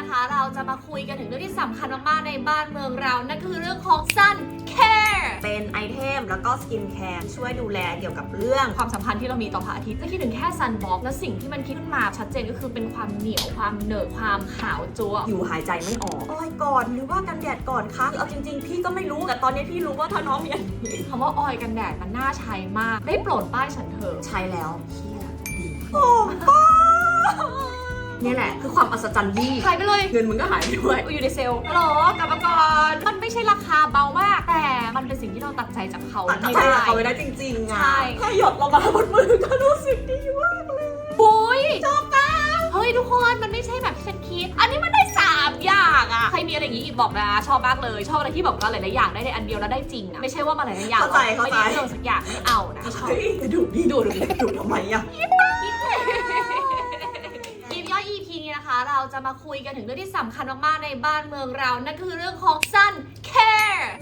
นะคะ เราจะมาคุยกันถึงเรื่องที่สำคัญมากๆในบ้านเมืองเรา นั่นคือเรื่องของ sun care เป็นไอเทมแล้วก็สกินแคร์ที่ช่วยดูแลเกี่ยวกับเรื่องความสัมพันธ์ที่เรามีต่อพระอาทิตย์จะคิดถึงแค่ sun block และสิ่งที่มันคิดขึ้นมาชัดเจนก็คือเป็นความเหนียวความเหนอะความขาวจั๊วอยู่หายใจไม่ออกออยก่อนหรือว่ากันแดดก่อนคะเอาจริง ๆ พี่ก็ไม่รู้แต่ตอนนี้พี่รู้ว่าถ้าน้องมีอันนี้คำว่าออยกันแดดมันน่าใช้มาก ได้โปรดป้ายฉันเถอะใช้แล้วเฮียดีโอ้ป้าเนี่ยแหละคือความอัศจรรย์ยี่หายไปเลย เงินมึงก็หายไปด้วยอยู่ในเซลล์ฮัลโหลกลับมาก่อนมันไม่ใช่ราคาเบามาก แต่มันเป็นสิ่งที่เราตัดใจจากเขาตัดไม่ใจได้กับเขาไม่ได้จริงๆอะใช่ถ้าหยดลงมาบนมือก็รู้สึกดีมากเลยปุ้ยชอบมากเฮ้ยทุกคนมันไม่ใช่แบบที่ฉันคิด อันนี้มันได้3อย่างอะใครมีอะไรอย่างนี้อีกบอกนะชอบมากเลย ชอบอะไรที่บอกว่าหลายๆอย่างได้ในอันเดียวแล้วได้จริงอะไม่ใช่ว่ามาหลายๆอย่างเข้าใจเข้าใจไม่ได้เรื่องสักอย่างไม่เอานะชอบเฮ้ยดูดิดูดูดูทำไมอะ ยิบย่อย EP นี้นะคะ เรา จะมาคุยกันถึงเรื่องที่สำคัญมากๆในบ้านเมืองเรา นั่นคือเรื่องของสั้น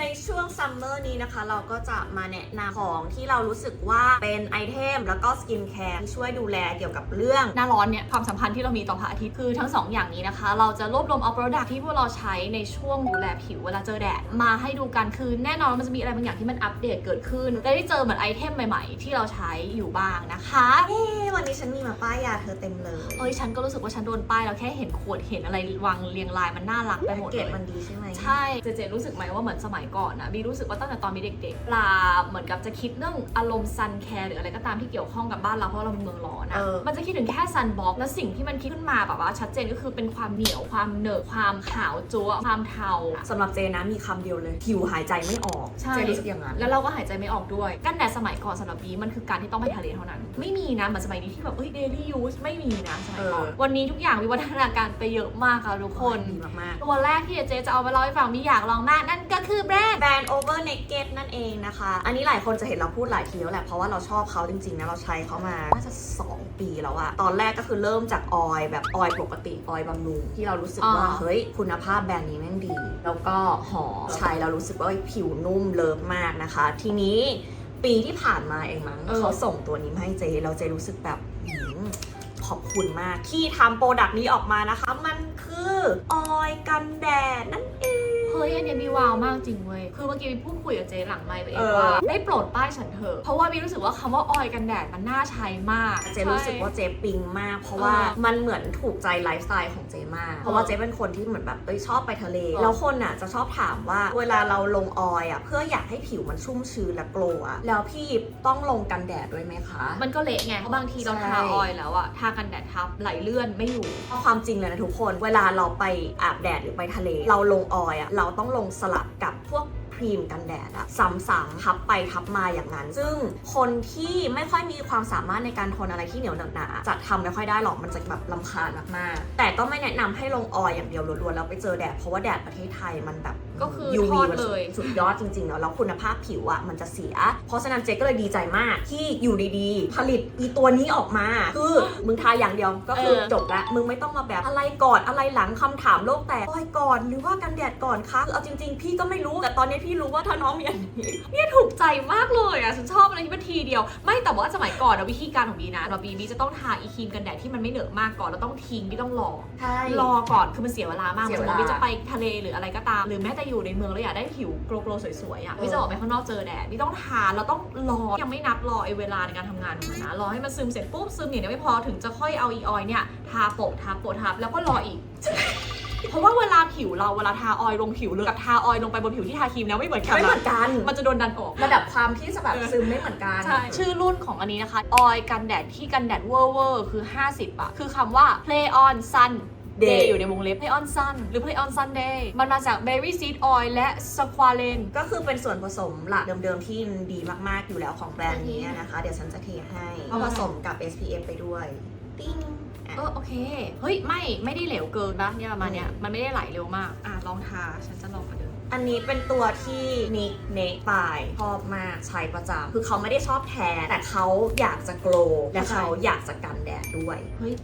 ในช่วงซัมเมอร์นี้นะคะ เราก็จะมาแนะนำของที่เรารู้สึกว่าเป็นไอเทมแล้วก็สกินแคร์ที่ช่วยดูแลเกี่ยวกับเรื่องหน้าร้อนเนี่ยความสัมพันธ์ที่เรามีต่อพระอาทิตย์คือทั้ง 2 อย่างนี้นะคะ เราจะรวบรวมเอา product ที่พวกเราใช้ในช่วงดูแลผิวเวลาเจอแดดมาให้ดูกันคือแน่นอนว่ามันจะมีอะไรบางอย่างที่มันอัปเดตเกิดขึ้นและได้เจอเหมือนไอเทมใหม่ ๆ ที่เราใช้อยู่บ้างนะคะเอ๊ะวันนี้ฉันมีมาป้ายยาเธอเต็มเลยเอ้ยฉันก็รู้สึกว่าฉันโดนป้ายแล้วแค่เห็นขวดเห็นอะไรวางเรียงรายมันน่ารักไปหมดเกรเลดยมันดีใช่ไหมใช่เจเจรู้สึกไหมว่าเหมือนสมัยก่อนนะบีรู้สึกว่าตั้งแต่ตอนมีเด็กๆปลาเหมือนกับจะคิดเรื่องอารมณ์ซันแคร์หรืออะไรก็ตามที่เกี่ยวข้องกับบ้านเราเพราะเราเป็นเมืองร้อนนะเออมันจะคิดถึงแค่ซันบ็อกแล้วสิ่งที่มันคิดขึ้นมาแบบว่าชัดเจนก็คือเป็นความเหนียวความเหนอะความขาวจั๊วความเทาสำหรับเจนะมีคำเดียวเลยผิวหายใจไม่ออกใช่เจรู้สึกอย่างนั้นแล้วเราก็หายใจไม่ออกด้วยกันแดดสมัยก่อนสำหรับบีมันคือการที่ต้องไปทะเลเท่านั้น ไม่มีนะเหมือนสมัยนี้ที่แบบเอ้ย daily use ไม่มีนะสมัยก่อนเออวันนี้ทุกอย่างวิวัฒนาการไปเยอะมากค่ะทุกคนดีมากตัวแรกที่เจจะเอามาเล่าให้ฟังมีอยากลองมากนั่นก็คือแบรนด์ๆแบรนด์ Over Naked นั่นเองนะคะ อันนี้หลายคนจะเห็นเราพูดหลายทีแล้วแหละ เพราะว่าเราชอบเขาจริงๆนะเราใช้เขามา น่าจะ 2 ปีแล้วอะตอนแรกก็คือเริ่มจากออยล์แบบออยล์ปกติออยล์บำรุงที่เรารู้สึกว่าอ่า เฮ้ย คุณภาพแบรนด์นี้แม่งดี แล้วก็หอมใช้เรารู้สึกว่าผิวนุ่มเลิฟมากนะคะ ทีนี้ปีที่ผ่านมาเองมั้งเออเขาส่งตัวนี้มาให้เจเราเจรู้สึกแบบหืมขอบคุณมากที่ทำโปรดักต์นี้ออกมานะคะ มันคือออยล์กันแดดนั่นเอง เฮ้ยอันเนี้ยมีวาวมากจริงเว้ย คือเมื่อกี้พูดคุยกับเจ๊หลังไมค์ไปเองเออว่า ได้โปรดป้ายฉันเถอะ เพราะว่าบีรู้สึกว่าคำว่าออยกันแดดมันน่าใช้มาก เจรู้สึกว่าเจปิงมาก เพราะว่าเออมันเหมือนถูกใจไลฟ์สไตล์ของเจมาก เพราะว่าเจเป็นคนที่เหมือนแบบเอ้ยชอบไปทะเลเออแล้วคนอะจะชอบถามว่าเวลาเราลงออยล์อะเพื่ออยากให้ผิวมันชุ่มชื้นและโกลว์อะแล้วพี่ต้องลงกันแดดด้วยไหมคะ มันก็เละไง เพราะบางทีเราใช่ทาออยล์แล้วอะทากันแดดทับไหลเลื่อนไม่อยู่เพราะความจริงเลยนะทุกคน เวลาเราไปอาบแดดหรือไปทะเล เราลงออยล์อะเราต้องลงสลับกับพวกครีมกันแดดอะซ้ำๆทับไปทับมาอย่างนั้น ซึ่งคนที่ไม่ค่อยมีความสามารถในการทนอะไรที่เหนียวหนาๆจะทำไม่ค่อยได้หรอกมันจะแบบลำคาญมากๆ แต่ก็ไม่แนะนำให้ลงออยอย่างเดียวล้วนๆแล้วไปเจอแดดเพราะว่าแดดประเทศไทยมันแบบ ก็คือ UV ทอดมันเลย สุดยอดจริงๆเนาะแล้วคุณภาพผิวอะมันจะเสีย เพราะฉะนั้นเจ๊ก็เลยดีใจมากที่อยู่ดีๆ ผลิตอีตัวนี้ออกมา คือมึงทาอย่างเดียวก็คือเออ จบละมึงไม่ต้องมาแบบอะไรก่อนอะไรหลังคำถามโลกแตกออยก่อนหรือว่ากันแดดก่อนคะเอาจริง ๆ พี่ก็ไม่รู้แต่ตอนนี้พี่รู้ว่าถ้าน้องมีอันนี้ เนี่ยถูกใจมากเลยอะฉันชอบอะไรที่มันทีเดียว ไม่แต่ว่าสมัยก่อนอะวิธีการของบีนะแบบบีบีจะต้องทาอีครีมกันแดดที่มันไม่เหนอะมากก่อนแล้วต้องทิ้งบีต้องรอ ใช่ รอก่อนคือมันเสียเวลามากเสีสยมเวมลาติวิจะไปทะเลหรืออะไรก็ตาม หรือแม้แต่อยู่ในเมืองแล้วอยากได้ผิวโกลว์ๆสวยๆอะเออวิจะออกไปข้างนอกเจอแดดวิต้องทาแล้วต้องรอยังไม่นับรอไอเวลาในการทำงานของมันนะรอให้มันซึมเสร็จปุ๊บซึมอย่างเดียวไม่พอถึงจะค่อยเอาอีออยเนี่ยทาโปะทาโปะทับแล้วก็รออีกเพราะว่าเวลาผิวเราเวลาทาออยล์ลงผิวเลยกับทาออยล์ลงไปบนผิวที่ทาครีมแล้วไม่เหมือนกันไม่เหมืนะอนกัน มันจะโดนดันออก ระดับความที่จะแบบซึมไม่เหมือนกันใช่ชื่อรุ่นของอันนี้นะคะ ออยกันแดดที่กันแดดเวอร์เวอร์คือ 50อะคือคำว่า play on sun day Day อยู่ในวงเล็บ play on sun หรือ play on sunday มันมาจาก berry seed oil และ squalane ก็คือเป็นส่วนผสมหลักเดิมๆที่ดีมากๆอยู่แล้วของแบรนด์นี้นะคะ เดี๋ยวฉันจะเทให้เอาผสมกับ SPF ไปด้วย ติ้งอะเออโอเค เฮ้ย ไม่ ไม่ได้เหลวเกินปะเนี่ยประมาณเนี้ย มันไม่ได้ไหลเร็วมาก อะ ลองทา ฉันจะลองมาดูอันนี้เป็นตัวที่นิกเนกปายชอบมากใช้ประจำคือเขาไม่ได้ชอบแทนแต่เขาอยากจะโกลว์และเขาอยากจะกันแดดด้วย เฮ้ย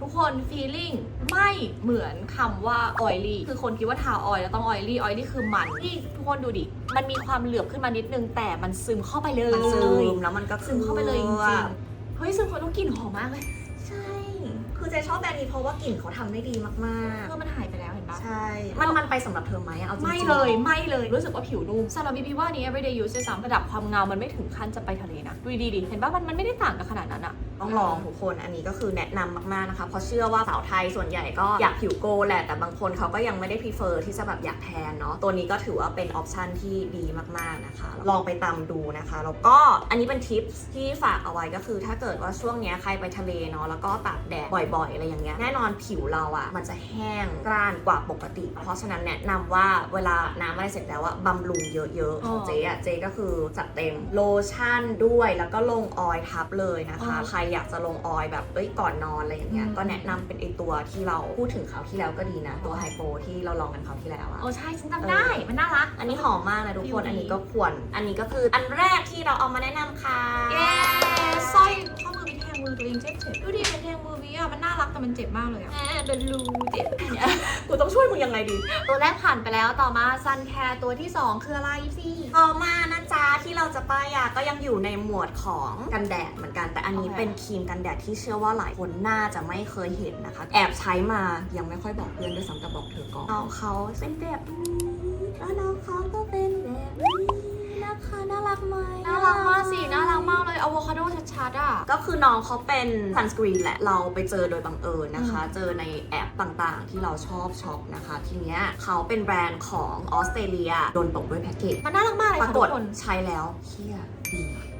ทุกคน feeling ไม่เหมือนคำว่า oily คือคนคิดว่าทาออยล์แล้วต้อง oily oily คือมันที่ทุกคนดูดิ มันมีความเหลือบขึ้นมานิดนึง แต่มันซึมเข้าไปเลยมันซึมแล้วมันก็ซึมเข้าไปเลยจริงๆเฮ้ยซึมเข้าไปแล้วกลิ่นหอมมากเลยใช่คือคือเจชอบแบรนด์นี้เพราะว่ากลิ่นเขาทำได้ดีมากเพื่อมันหายไปแล้วเห็นปะๆใช่ มันมันไปสำหรับเธอไหมเอาจริงๆไม่เลยไม่เลยรู้สึกว่าผิวนุ่มสำหรับบีบีว่านี้ everyday use ด้วยซ้ำระดับความเงามันไม่ถึงขั้นจะไปทะเลนะดูดีๆดิเห็นปะมันมันไม่ได้ต่างกันขนาดนั้นอะต้องลองทุกคนอันนี้ก็คือแนะนำมากๆนะคะ เพราะเชื่อว่าสาวไทยส่วนใหญ่ก็อยากผิวโกแหละ แต่บางคนเขาก็ยังไม่ได้ prefer ที่จะแบบอยากแทนเนาะตัวนี้ก็ถือว่าเป็นออปชันที่ดีมากๆนะคะ ลองไปตามดูนะคะ แล้วก็อันนี้เป็นทิปที่ฝากเอาไว้ก็คือถ้าเกิดว่าช่วงนี้ใครไปทะเลเนาะแล้วก็ตากแดดบ่อยๆ อะไรอย่างเงี้ยแน่นอนผิวเราอะมันจะแห้งกร้านกว่าปกติ เพราะฉะนั้นแนะนำว่าเวลาน้ำอะไรเสร็จแล้วอะบำรุงเยอะๆของเจ๊อะเจ๊ก็คือจัดเต็มโลชั่นด้วยแล้วก็ลงออยทับเลยนะคะใครอยากจะลงออยล์แบบเอ้ยก่อนนอนอะไรอย่างเงี้ยอืมก็แนะนำเป็นไอตัวที่เราพูดถึงคราวที่แล้วก็ดีนะ ตัวไฮโปที่เราลองกันคราวที่แล้วอะ โอ้ใช่ฉันจำได้ มันน่ารัก อันนี้หอมมากนะทุกคนผิวดีอันนี้ก็ควร อันนี้ก็คืออันแรกที่เราเอามาแนะนำค่ะ เย้สร้อยข้อมือไปแท งมือตัวเองเจ็บเจ็บดูดิเป็นแทงมือวิอะมันน่ารักแต่มันเจ็บมากเลยอะแหมเป็นรูเจ็บเนี่ยกูต้องช่วยมึงยังไงดี ตัวแรกผ่านไปแล้วต่อมาซันแคร์ตัวที่ 2 คืออะไรพี่ต่อมานะจ๊ะที่เราจะป้ายยาก็ยังอยู่ในหมวดของกันแดดเหมือนกันแต่อันนี้โอเคเป็นครีมกันแดดที่เชื่อว่าหลายคนน่าจะไม่เคยเห็นนะคะ แอบใช้มายังไม่ค่อยบอกเพื่อนด้วยซ้ำแต่บอกเธอก่อนน้องเขาเป็นแบบนี้แล้วน้องเขาก็เป็นแบบนี้ นะคะน่ารักไหมน่ารักมากสิน่ารักมากเลยอะโวคาโดชัดๆอะก็คือน้องเขาเป็นซันสกรีนแหละ เราไปเจอโดยบังเอิญนะคะ เจอในแอปต่างๆ ที่เราชอบช็อปนะคะ ทีเนี้ยเขาเป็นแบรนด์ของออสเตรเลียโดนตกด้วยแพ็กเกจมันน่ารักมากเลยปราค่ะกทุฏกคนใช้แล้วเฮียดี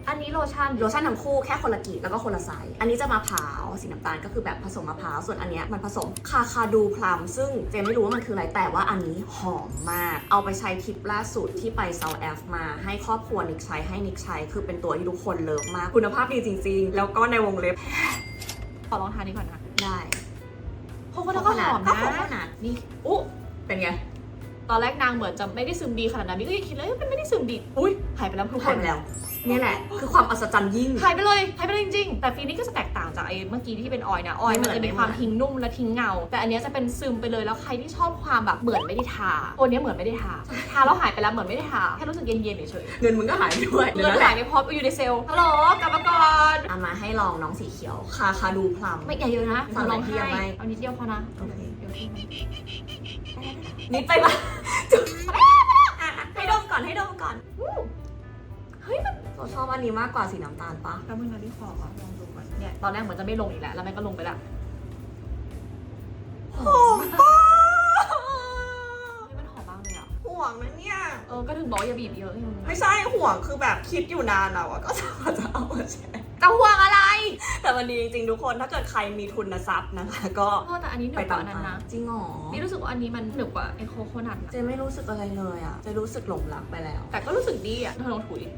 อันนี้โลชั่นโลชั่นทั้งคู่แค่คนละกลีบแล้วก็คนละไซส์อันนี้จะมะพร้าวสีน้ำตาลก็คือแบบผสมมะพร้าวส่วนอันเนี้ยมันผสมคาคาดูพลัมซึ่งเจนไม่รู้ว่ามันคืออะไรแต่ว่าอันนี้หอมมาก เอาไปใช้ทริปล่าสุดที่ไปเซาท์แอฟมาให้ครอบครัวนิกใช้ให้นิกใช้คือเป็นตัวที่ทุกคนเลิฟมากคุณภาพดีจริง ๆ แล้วก็ในวงเล็บขอลองทานนี้ก่อนนะได้โคโคนาก็หอมก็นะโคโคนัทนี่อุ๊เป็นไง ตอนแรกนางเหมือนจะไม่ได้ซึมดีขนาดนั้นพี่ก็ยังคิดเลยมันไม่ได้ซึมดีอุ้ยหายไปแล้วทุกคหายนไปแล้ว เนี่ยแหละ คือความอัศจรรย์ยิ่ง หายไปเลยหายไปเลยจริงๆ แต่ฟีนี้ก็จะแตกต่างจากไอ้เมื่อกี้ที่เป็นออยล์นะออยล์ไม่มันเหมือนจะมีความไม่เหมือน ทิ้งนุ่มและทิ้งเงา แต่อันเนี้ยจะเป็นซึมไปเลยแล้วใครที่ชอบความแบบเหมือนไม่ได้ทาตัวเนี้ยเหมือนไม่ได้ทาทาแล้วหายไปแล้วเหมือนไม่ได้ทาแค่รู้สึกเย็นๆเฉยเงินมึงก็หายไปด้วยๆเดี๋เงิยวนนั่นแหหาละยไม่พออยู่ในเซลล์ฮัลโหลกลับมาก่อนเอามาให้ลองน้องสีเขียว คาคาดูพลัม ไม่อย่าเยอะนะสั่งลองไหนที่ให้ยังไม่ เอานิดเดียวพอนะโอเค เดี๋ยวทิ้ง นิดไปปะจุดอะให้ดมก่อนให้ดมก่อนเฮ้ยมันเราชอบอันนี้มากกว่าสีน้ำตาลปะแป๊บนึงนะที่คอก่อนลองดูก่อนเนี่ยตอนแรกเหมือนจะไม่ลงอีกแล้วแล้วมันก็ลงไปละหอมมากเฮ้ยมันหอมมากเลยอะห่วงนะเนี่ย เออก็ถึงบอกว่าอย่าบีบเยอะนี่มึงไม่ใช่ห่วงคือแบบคิดอยู่นานแล้วอะก็จะจะเอามาแชร์จะห่วงอะไร แต่วันนี้จริงๆ ทุกคนถ้าเกิดใครมีทุนทรัพย์นะคะ ก็เพราะแต่อันนี้หนึไปบกตาว่ามอันนั้นนะจริงเหรอนี่รู้สึกว่าอันนี้มันหนึบกว่าไอโคโคนัทนะเจไม่รู้สึกอะไรเลยอะเจะรู้สึกหลงรักไปแล้ว แต่ก็รู้สึกดีอะเธอลองถูดิ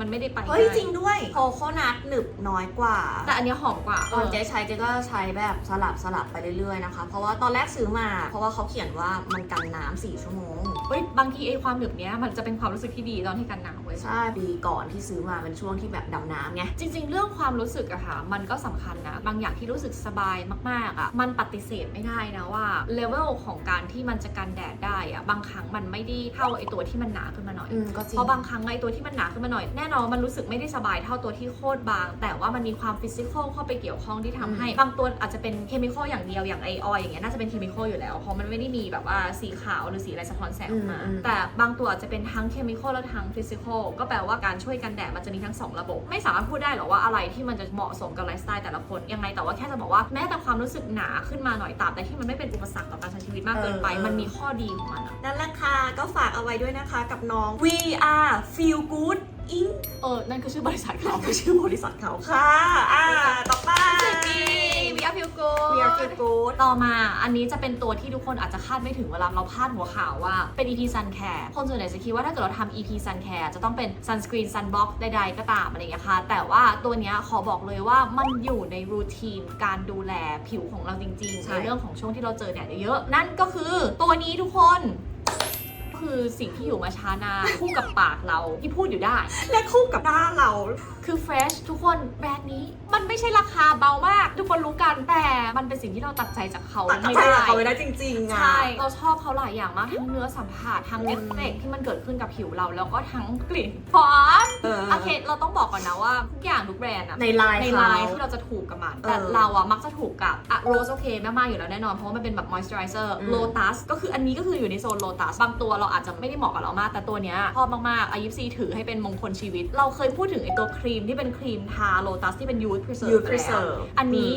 มันไม่ได้ไปเฮ้ยง่าจริงด้วยโคโคนัทหนึบน้อยกว่า แต่อันเนี้ยหอมกว่าตอนเจ๊ใช้เจ๊ก็ใช้แบบสลับสลับไปเรื่อยๆนะคะ เพราะว่าตอนแรกซื้อมา เพราะว่าเขาเขียนว่ามันกันน้ำสี่ชั่วโมง เฮ้ยบางทีไอความหนึบเนี้ยมันจะเป็นความรู้สึกที่ดีตอนที่กันหนาวเว้ย ใช่ปีก่อนที่ซื้อมาเป็นช่วงที่แบบดำน้ำไงจริง ๆ เรื่องความรู้สึกอะค่ะ มันก็สำคัญนะ บางอย่างที่รู้สึกสบายมากๆอะมันปฏิเสธไม่ได้นะว่าเลเวลของการที่มันจะกันแดดได้อะบางครั้งมันไม่ได้เท่าไอตัวที่มันหนาขึ้นมาหน่อยอืมก็จริงเพราะบางครั้งไอตัวที่มันหนาขึ้นมาหน่อยแน่นอนมันรู้สึกไม่ได้สบายเท่าตัวที่โคตรบาง แต่ว่ามันมีความฟิสิกอลเข้าไปเกี่ยวข้องที่ทำให้ บางตัวอาจจะเป็นเคมีคอลอย่างเดียวอย่างไอออยอย่างเงี้ยน่าจะเป็นเคมีคอลอยู่แล้วเพราะมันไม่ได้มีแบบว่าสีขาวหรือสีอะไรสะท้อนแสงออกมาอืมอืมแต่บางตัวอาจจะเป็นทั้งเคมีคอลและทั้งฟิสิกอลก็แปลว่าการช่วยกันแดดมันจะมีทั้งสองระบบ ไม่สามารถพูดได้หรอกว่าอะไรที่มันจะเหมาะสมกับไลฟ์สไตล์แต่ละคนยังไงแต่ว่าแค่จะบอกว่าแม้แต่ความรู้สึกหนาขึ้นมาหน่อยตราบแต่ที่มันไม่เป็นอุปสรรคต่อการใช้ชีวิตมากเกินไปเออมันมีข้อดีของมันอะนั่นแหละค่ะก็ฝากเอาไว้ด้วยนะคะกับน้อง VR Feel Good Inc เออ นั่นคือชื่อบริษัทเขาคือชื่อบริษัทเขาค่ะ อ่า ต่อไป ดีวีอาร์พิวโก VR Feel Good ต่อมาอันนี้จะเป็นตัวที่ทุกคนอาจจะคาดไม่ถึงเวลาเราพาดหัวข่าวว่าเป็น EP Sun Care คนส่วนใหญ่จะคิดว่าถ้าเกิดเราทำ EP Sun Care จะต้องเป็น Sunscreen Sunblock ใดๆก็ตามอะไรอย่างเงี้ยค่ะ แต่ว่าตัวเนี้ยขอบอกเลยว่ามันอยู่ในรูทีนการดูแลผิวของเราจริงๆ ใช่ ในเรื่องของช่วงที่เราเจอแดดเยอะๆนั่นก็คือตัวนี้ทุกคน คือสิ่งที่อยู่มาช้านานคู่กับปากเราที่พูดอยู่ได้ และคู่กับหน้าเรา คือ Fresh ทุกคนแบรนด์นี้มันไม่ใช่ราคาเบามาก ทุกคนรู้กันแต่มันเป็นสิ่งที่เราตัดใจจากเขาตัดไม่ใจได้กับเขาไม่ได้จริงๆอะใช่ เราชอบเขาหลายอย่างมาก ทั้งเนื้อสัมผัส ทั้งเอฟเฟกต์ที่มันเกิดขึ้นกับผิวเรา แล้วก็ทั้งกลิ่นหอมเออ โอเค เราต้องบอกก่อนนะว่าทุกอย่างทุกแบรนด์อะในไลน์ในเขาไลน์ที่เราจะถูกกับมัน แต่เออเราอะมักจะถูกกับอะโรสโอเคแม่มากอยู่แล้วแน่นอน เพราะว่ามันเป็นแบบมอยส์เจอไรเซอร์อืม โลตัสก็คืออันนี้ก็คืออยู่ในโซนโลตัสบางตัวเราอาจจะไม่ได้เหมาะกับเรามาก แต่ตัวเนี้ยชอบมากๆอายุซีถือให้เป็นมงคลชีวิต เราเคยพูดถึงไอตัวครีมที่เป็นครีมทาโลตัสที่เป็นยูทพรีเซอร์ Youth Preserve อันนี้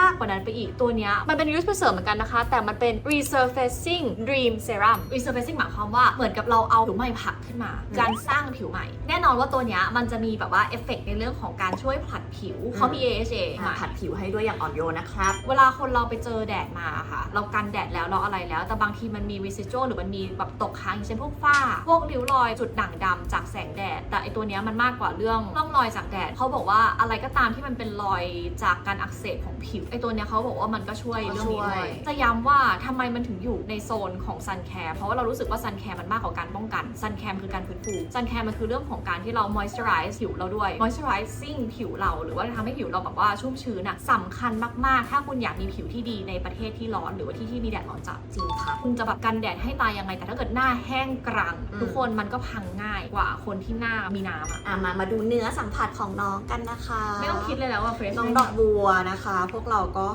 มากกว่านั้นไปอีกตัวเนี้ยมันเป็น Youth Preserve เหมือนกันนะคะ แต่มันเป็น Resurfacing Dream Serum Resurfacing หมายความว่าเหมือนกับเราเอาผิวใหม่ผลักขึ้นมาอืมการสร้างผิวใหม่ แน่นอนว่าตัวเนี้ยมันจะมีแบบว่าเอฟเฟกในเรื่องของการช่วยผลัดผิวเขามี AHA อะผัดผิวให้ด้วยอย่างอ่อนโยนนะครับ เวลาคนเราไปเจอแดดมาค่ะ เรากันแดดแล้วเราอะไรแล้ว แต่บางทีมันมี residual หรือมันมีแบบตกค้างอย่างเช่นพวกฝ้า พวกริ้วรอยจุดด่างดำจากแสงแดด แต่ไอตัวเนี้ยมันมากกว่าเรื่องร่องรอยจากแดดเขาบอกว่าอะไรก็ตามที่มันเป็นรอยจากการอักเสบของผิวไอตัวเนี้ยเขาบอกว่ามันก็ช่วยเรื่องนี้ด้วช่วยยจะย้ำว่าทำไมมันถึงอยู่ในโซนของ sun care เพราะว่าเรารู้สึกว่า sun care มันมากกว่าการป้องกัน sun care มันคือการฟื้นฟู sun care มันคือเรื่องของการที่เรา moisturize ผิวเราด้วย moisturizing ผิวเราหรือว่าทำให้ผิวเราแบบว่าชุ่มชื้นอะสำคัญมากๆ ถ้าคุณอยากมีผิวที่ดีในประเทศที่ร้อนหรือว่าที่ที่มีแดดร้อนจัดจริงครับคุณจะแบบกันแดดให้ตายยังไงแต่ถ้าเกิดหน้าแห้งกรังอืมทุกคนมันก็พังง่ายกว่าคนที่หน้ามีน้ำอะอะมามาดูเนื้อสัมผัสของน้องกันนะคะ ไม่ต้องคิดเลยแล้วว่าเฟรชน้องดอกบัวนะคะ พวกเราก็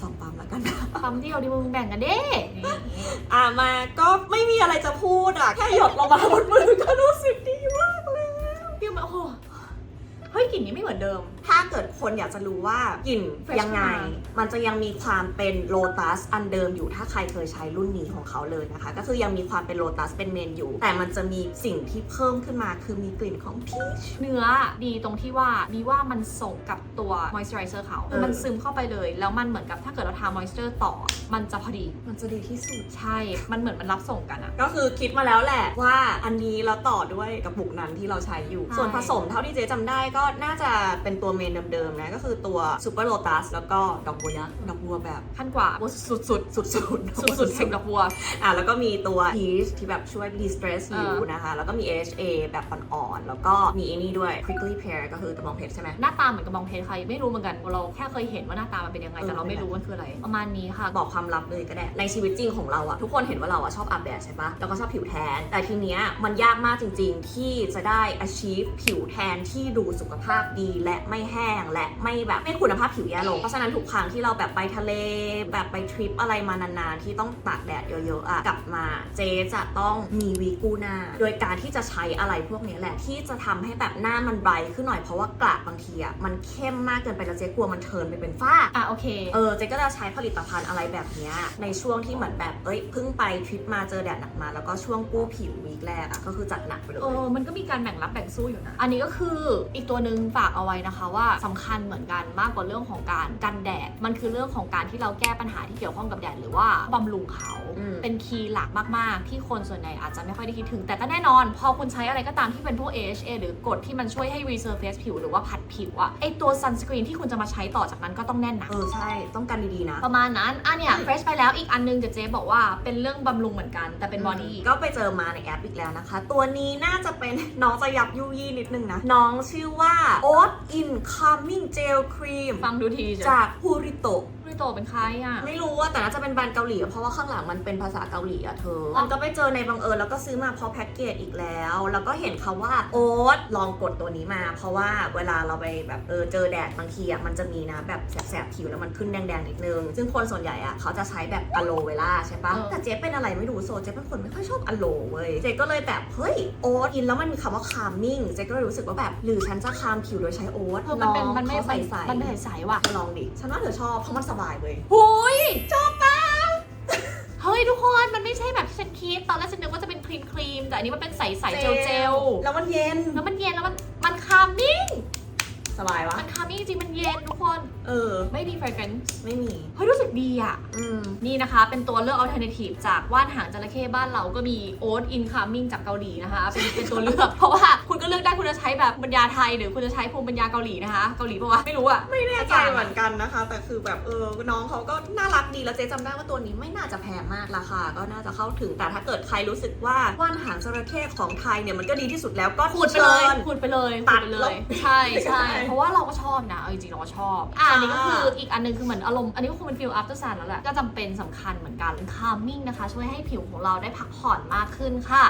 สองปั๊มแล้วกันนะปั๊มเดียวดิมึงแบ่งกันเด้อะมาก็ไม่มีอะไรจะพูดอะ แค่หยดลงมาบนมือก็รู้สึกดีมากเลยพี่มาโอ้โหเฮ้ยกลิ่นนี้ไม่เหมือนเดิม ถ้าเกิดคนอยากจะรู้ว่ากลิ่น Fresh ยังไงมากมันจะยังมีความเป็นโลตัสอันเดิมอยู่ถ้าใครเคยใช้รุ่นนี้ของเขาเลยนะคะ ก็คือยังมีความเป็นโลตัสเป็นเมนอยู่ แต่มันจะมีสิ่งที่เพิ่มขึ้นมาคือมีกลิ่นของพีช เนื้อดีตรงที่ว่านี่ว่ามันส่งกับตัว moisturizer เขาเออ มันซึมเข้าไปเลย แล้วมันเหมือนกับถ้าเกิดเราทา moisture ต่อ มันจะพอดี มันจะดีที่สุด ใช่ มันเหมือนมันรับส่งกันอะ ก็คือคิดมาแล้วแหละว่าอันนี้แล้วต่อด้วยกับบุกนั้นที่เราใช้อยู่ ใช่ ส่วนผสมเท่าที่เจ๊จำได้ก็น่าจะเป็นตัวเมนเดิมๆนะก็คือตัวซูเปอร์โลตัสแล้วก็ดอกบัวยักษ์ดอก บัวแบบขั้นกว่าสุดสุดสุดสุดสุดสุดๆสิบดอกบัวอะแล้วก็มีตัว peach ที่แบบช่วย de-stress อผิวอนะคะ แล้วก็มี AHA แบบอ่อนๆแล้วก็มีไอ้นี่ด้วย prickly pear ก็คือกระบองเพชรใช่ไหมหน้าตาเหมือนกระบองเพชรใครไม่รู้เหมือนกันเราแค่เคยเห็นว่าหน้าตามันเป็นยังไงแต่เราไม่รู้มันคืออะไร ประมาณนี้ค่ะบอกความลับเลยก็ได้ในชีวิตจริงของเราอะทุกคนเห็นว่าเราอะชอบอาบแดดใช่ปะแล้วก็ชอบผิวแทน แต่ทีเนี้ยมันยากมากจริง ๆ ที่จะได้ achieve ผิวแทนที่ดูสุขภาพดีและไม่แห้งและไม่แบบไม่คุณภาพผิวแย่ลงเพราะฉะนั้นทุกครั้งที่เราแบบไปทะเลแบบไปทริปอะไรมานานๆ ที่ต้องตากแดดเยอะๆอะกลับมาเจ๊จะต้องมีวีกู้หน้า โดยการที่จะใช้อะไรพวกนี้แหละที่จะทำให้แบบหน้ามันไบรท์ขึ้นหน่อยเพราะว่ากระบางทีอะมันเข้มมากเกินไปแล้วเจ๊กลัวมันเทิร์นไปเป็นฝ้าอะโอเคเออเจ๊ก็จะใช้ผลิตภัณฑ์อะไรแบบเนี้ยในช่วงที่เหมือนแบบเอ้ยเพิ่งไปทริปมาเจอแดดหนักมา แล้วก็ช่วงกู้ผิววีคแรกอะก็คือจัดหนักไปเลยเออมันก็มีการแบ่งรับแบ่งสู้อยู่นะอันนี้ก็คืออีกตัวหนึ่งฝากเอาไว้นะคะว่าสำคัญเหมือนกันมากกว่าเรื่องของการกันแดดมันคือเรื่องของการที่เราแก้ปัญหาที่เกี่ยวข้องกับแดดหรือว่าบำรุงเขา เป็นคีย์หลักมาก ๆ ที่คนส่วนใหญ่อาจจะไม่ค่อยได้คิดถึง แต่ก็แน่นอน พอคุณใช้อะไรก็ตามที่เป็นพวก AHA หรือกรดที่มันช่วยให้ resurface ผิวหรือว่าผัดผิวอะไอตัว sunscreen ที่คุณจะมาใช้ต่อจากนั้นก็ต้องแน่นหนะเออ ใช่ ต้องกันดีๆนะ ประมาณนั้นอะเนี่ย fresh ไปแล้วอีกอันนึงเดี๋ยวเจ๊บอกว่าเป็นเรื่องบำรุงเหมือนกัน แต่เป็นบอดี้ก็ไปเจอมาในแอปอีกแล้วนะคะ ตัวนี้น่าจะเป็น น้องจะยับยุยี่นิดนึงนะ น้องชื่อว่า Oat Incoming Gel Cream ฟังดูทีจ้ะจากพูริโตริโตเป็นใครอะ ไม่รู้ว่าแต่น่าจะเป็นแบรนด์เกาหลีอะเพราะว่าข้างหลังมันเป็นภาษาเกาหลีอะเธอมันก็ไปเจอในบังเอิญแล้วก็ซื้อมาเพราะแพ็กเกจอีกแล้ว แล้วก็เห็นเขาว่าโอ๊ตลองกดตัวนี้มา เพราะว่าเวลาเราไปแบบเออเจอแดดบางทีอะมันจะมีนะแบบแสบๆผิวแล้วมันขึ้นแดงๆนิดนึง ซึ่งคนส่วนใหญ่อะเขาจะใช้แบบอะโลเวล่าใช่ปะเออแต่เจ๊เป็นอะไรไม่รู้โซเจ๊เป็นคนไม่ค่อยชอบอะโลเว้ยเจ๊ก็เลยแบบเฮ้ยโอ๊ตกินแล้วมันมีคำว่าคาร์มิ่งเจ๊ก็เลยรู้สึกว่าแบบหรือฉันจะคามผิวโดยใช้โอ๊ตเออมันเป็นองมันไม่เขาใส่ใสมันไม่ใสๆว่ะลองดิฉันว่าเธอชอบเพราะมันสบายเว้ยหุยจบปะเฮ้ ยทุกคนมันไม่ใช่แบบที่ฉันคิด ตอนแรกฉันนึกว่าจะเป็นครีมครีมๆแต่อันนี้มันเป็นใสใสๆเจลเจลแล้วมันเย็น แล้วมันเย็นแล้วมันมันคามิ่งสบายวะมันคามิ่งจริงๆมันเย็นทุกคน เอเออ ไม่มี fragrance ไม่มี เฮ้ยรู้สึกดีอะ อืม นี่นะคะเป็นตัวเลือก alternative จากว่านหางจระเข้บ้านเราก็มี oat incoming จากเกาหลีนะคะ เป็นเป็นตัวเลือก เพราะว่าคุณก็เลือกได้คุณจะใช้แบบปัญญาไทย หรือคุณจะใช้ภูมิปัญญาเกาหลีนะคะ เกาหลีปะวะไม่รู้อะไม่แน่ใจเหมือนกันนะคะ แต่คือแบบเออน้องเขาก็น่ารักดีแล้วเจ๊จำได้ว่าตัวนี้ไม่น่าจะแพงมากราคาก็น่าจะเข้าถึงแต่ถ้าเกิดใครรู้สึกว่าว่านหางจระเข้ของไทยเนี่ยมันก็ดีที่สุดแล้วก็ขูดไปเลยชิญขูดไปเลยตัดขูไปเลแล้วยใช่ใช่ใช่เพราะว่าเราก็ชอบนะเอาจริงๆเราก็ชอบอะอันนี้ก็ค่ะคืออีกอันหนึงคือเหมือนอารมณ์อันนี้ก็คงเป็น feel after sun แล้วแหละก็จำเป็นสำคัญเหมือนกัน calming นะคะ ช่วยให้ผิวของเราได้พักผ่อนมากขึ้นค่ะ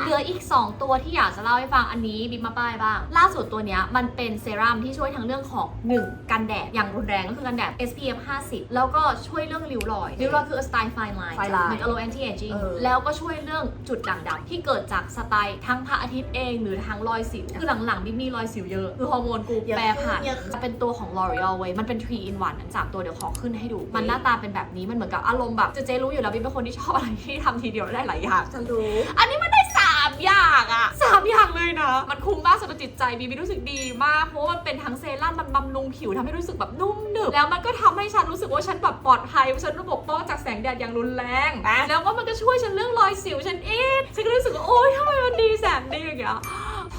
เหลืออีก 2 ตัวที่อยากจะเล่าให้ฟังอันนี้บิ๊กมาป้ายบ้าง ล่าสุดตัวเนี้ยมันเป็นเซรั่มที่ช่วยทั้งเรื่องของ 1 กันแดดอย่างรุนแรงก็คือกันแดด SPF 50 แล้วก็ช่วยเรื่องริ้วรอยริ้วรอยคือ style fine line fine line เหมือน aloe anti aging เออแล้วก็ช่วยเรื่องจุดด่างดำที่เกิดจากสไตล์ทั้งพระอาทิตย์เองหรือทั้งรอยสิวคือหลังๆบิ๊กมีรอยสิวเยอะคือฮอร์โมนกูเยอะแปรผ่านเยอะขึ้นจะเป็นตัวของ L'Oreal เว้ยมันเป็น3 in 1อันสามตัวเดี๋ยวขอขึ้นให้ดู มันหน้าตาเป็นแบบนี้มันเหมือนกับอารมณ์แบบเจเจรู้อยู่แล้วบิ๊กเป็นคนที่ชอบอะไรที่ทำทีเดียวแล้วได้หลายอย่างฉันรู้อันนี้มันได้3อย่างอะสามอย่างเลยนะ มันคุ้มมากสำหรับจิตใจบีบีรู้สึกดีมากเพราะว่ามันเป็นทั้งเซรั่มมันบำรุงผิวทำให้รู้สึกแบบนุ่มหนึบแล้วมันก็ทำให้ฉันรู้สึกว่าฉันแบบปลอดภัยฉันระบบป้องจากแสงแดดอย่างรุนแรงอะแล้วก็มันก็ช่วยฉันเรื่องรอยสิวฉันเอ๊ะฉันก็รู้สึกว่าโอ๊ยทำไมมันดีแสนดีอย่างเงี้ย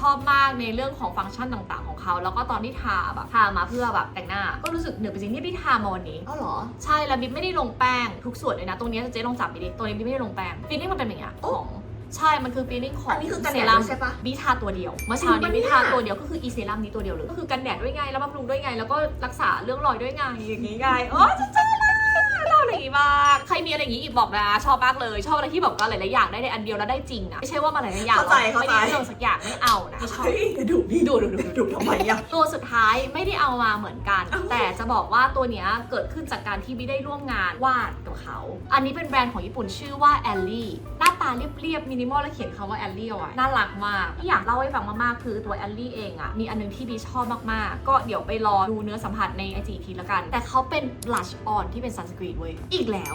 ชอบมากในเรื่องของฟังก์ชันต่างๆ ของเขา แล้วก็ตอนที่ทาแบบทามาเพื่อแบบแต่งหน้า ก็รู้สึกเหนือไปจริงที่พี่ทามาวันนี้อ๋อเหรอ ใช่แล้วบิ๊บไม่ได้ลงแป้งทุกส่วนเลยนะ ตรงเนี้ยเจ๊ลองจับไปดิตัวนี้บิ๊บไม่ได้ลงแป้งฟีลลิ่งมันเป็นอย่างเงี้ยโอ้ของใช่ มันคือฟีลลิ่งของอันนี้คือกันแดดเซรั่มด้วยใช่ปะบิ๊ทาตัวเดียว เมื่อเช้าจริงปะนี้เนี่ยบิ๊ทาตัวเดียวก็คืออีเซรั่มนี้ตัวเดียวเลย ก็คือกันแดดด้วยไง แล้วบำรุงด้วยไง แล้วก็รักษาเรื่องรอยด้วยไง อย่างงี้ไง โอ้จะเจ้า บ้าง ใครมีอะไรอย่างงี้อีกบอกนะ ชอบมากเลย ชอบอะไรที่แบบว่าหลายๆอย่างได้ในอันเดียวแล้วได้จริงนะ ไม่ใช่ว่ามาหลายๆอย่างเข้าใจแล้วเข้าใจไม่ได้เรื่องสักอย่างไม่เอานะไม่ชอบ เฮ้ยกระดูกพี่ดูดูดูกระดูกทำไมอะตัวสุดท้ายไม่ได้เอามาเหมือนกัน อ้าว แต่จะบอกว่าตัวเนี้ยเกิดขึ้นจากการที่ไม่ได้ร่วมงานวาดกับเขา อันนี้เป็นแบรนด์ของญี่ปุ่นชื่อว่าแอลลี่หน้าตาเรียบๆมินิมอลแล้วเขียนคำว่าแอลลี่เอาไว้น่ารักมากที่อยากเล่าให้ฟังมากๆคือตัวแอลลี่เองอะมีอันนึงที่บีชอบมากๆ ก็เดี๋ยวไปรอดูเนื้อสัมผัสในไอจีทีละกัน แต่เขาเป็นบลัชออนที่เป็นซันสกรีนเว้ยอีกอีกแล้ว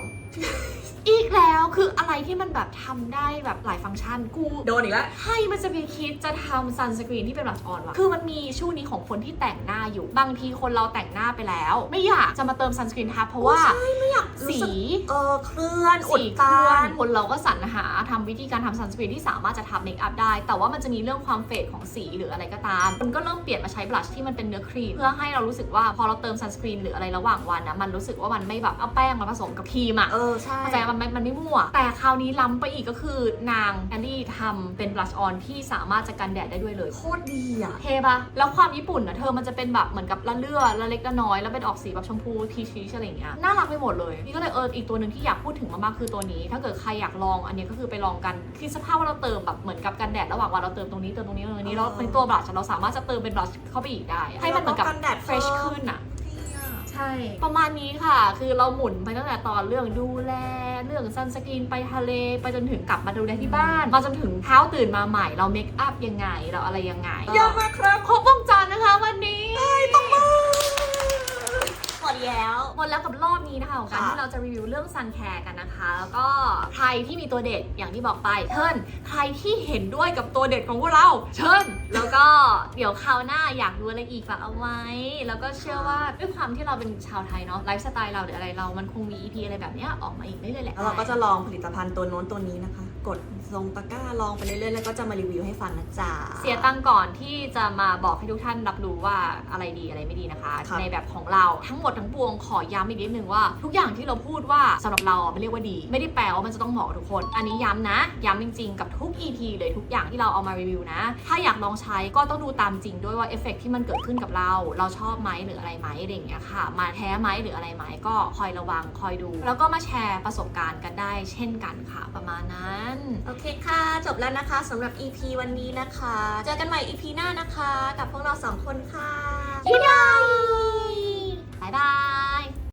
อีกแล้วคืออะไรที่มันแบบทำได้แบบหลายฟังก์ชันกูโดนอีกแล้ว ใครมันจะไปคิดจะทำซันสกรีนที่เป็นบลัชออนวะคือมันมีช่วงนี้ของคนที่แต่งหน้าอยู่ บางทีคนเราแต่งหน้าไปแล้ว ไม่อยากจะมาเติมซันสกรีนทับเพราะว่าใช่ไม่อยากรู้สีสึกเออเคลื่อนอุสีดเคลื่ตัอนนคนเราก็สรรหาทำวิธีการทำซันสกรีนที่สามารถจะทำเมคอัพได้ แต่ว่ามันจะมีเรื่องความเฟดของสีหรืออะไรก็ตามคนก็เริ่มเปลี่ยนมาใช้บลัชที่มันเป็นเนื้อครีมเพื่อให้เรารู้สึกว่าพอเราเติมซันสกรีนหรืออะไรระหว่างวันนะมันรู้สึกว่ามันไม่แบบเอาแป้งมาผสมกับครีมอะ เออใช่ เข้าใจมันไม่มันไม่มั่ว แต่คราวนี้ล้ำไปอีกก็คือนางแอลลี่ทำเป็นบลัชออนที่สามารถจะกันแดดได้ด้วยเลยโคตรดีอะเทปะแล้วความญี่ปุ่นนะเธอมันจะเป็นแบบเหมือนกับละเลือละเล็กละน้อยแล้วเป็นออกสีแบบชมพูทีชีชอะไรอย่างเงี้ยน่ารักไปหมดเลยนี่ก็เลยเอออีกตัวหนึ่งที่อยากพูดถึงมากๆคือตัวนี้ ถ้าเกิดใครอยากลองอันนี้ก็คือไปลองกันคิดสภาพว่าเราเติมแบบเหมือนกับกันแดดระหว่างวันเราเติมตรงนี้เติมตรงนี้เติมตรงนี้แล้วในตัวบลัชเราสามารถจะเติมเป็นบลัชเข้าไปอีกได้ ให้มันเหมือนกับแล้วก็กันแดดเฟรชเพิ่มขึ้นอะดีอะ ใช่ ประมาณนี้ค่ะ คือเราหมุนไปตั้งแต่ตอนเรื่องดูแล เรื่องซันสกรีนไปทะเล ไปจนถึงกลับมาดูแลที่บ้านมาจนถึงเช้าตื่นมาใหม่ เราเมคอัพยังไง เราอะไรยังไงเยอะมากครับครบวงจรนะคะวันนี้ต้องมาหมด แล้วหมดแล้วกับรอบนี้นะคะของการค่ะที่เราจะรีวิวเรื่องซันแคร์กันนะคะ แล้วก็ใครที่มีตัวเด็ดอย่างที่บอกไปเชิญใครที่เห็นด้วยกับตัวเด็ดของพวกเราเชิญแล้วก็เดี๋ยวคราวหน้าอยากดูอะไรอีกฝากเอาไว้ แล้วก็เชื่อว่าด้วยความที่เราเป็นชาวไทยเนาะไลฟ์สไตล์เราหรืออะไรเรามันคงมี EP อะไรแบบเนี้ยออกมาอีกเรื่อยๆแหละแล้วเราก็จะลองผลิตภัณฑ์ตัวโน้นตัวนี้นะคะ กด ลงตะกร้าลองไปเรื่อยๆแล้วก็จะมารีวิวให้ฟังนะจ๊ะ เสียตังค์ก่อนที่จะมาบอกให้ทุกท่านรับรู้ว่าอะไรดีอะไรไม่ดีนะคะ ครับในแบบของเราทั้งหมดทั้งปวงขอย้ำอีกนิดนึงว่า ทุกอย่างที่เราพูดว่าสำหรับเราอะมันเรียกว่าดี ไม่ได้แปลว่ามันจะต้องเหมาะกับทุกคน อันนี้ย้ำนะย้ำจริงๆกับทุก EP เลยทุกอย่างที่เราเอามารีวิวนะ ถ้าอยากลองใช้ก็ต้องดูตามจริงด้วยว่าเอฟเฟกต์ที่มันเกิดขึ้นกับเรา เราชอบไหมหรืออะไรไหมอะไรอย่างเงี้ยค่ะ มาแท้ไหมหรืออะไรไหมก็คอยระวังคอยดู แล้วก็มาแชร์ประสบการณ์กันได้เช่นกันค่ะประมาณนั้น โอเคค่ะ จบแล้วนะคะสำหรับ EP วันนี้นะคะ เจอกันใหม่ EP หน้านะคะ กับพวกเราสองคนค่ะบ๊ายบายบ๊ายบาย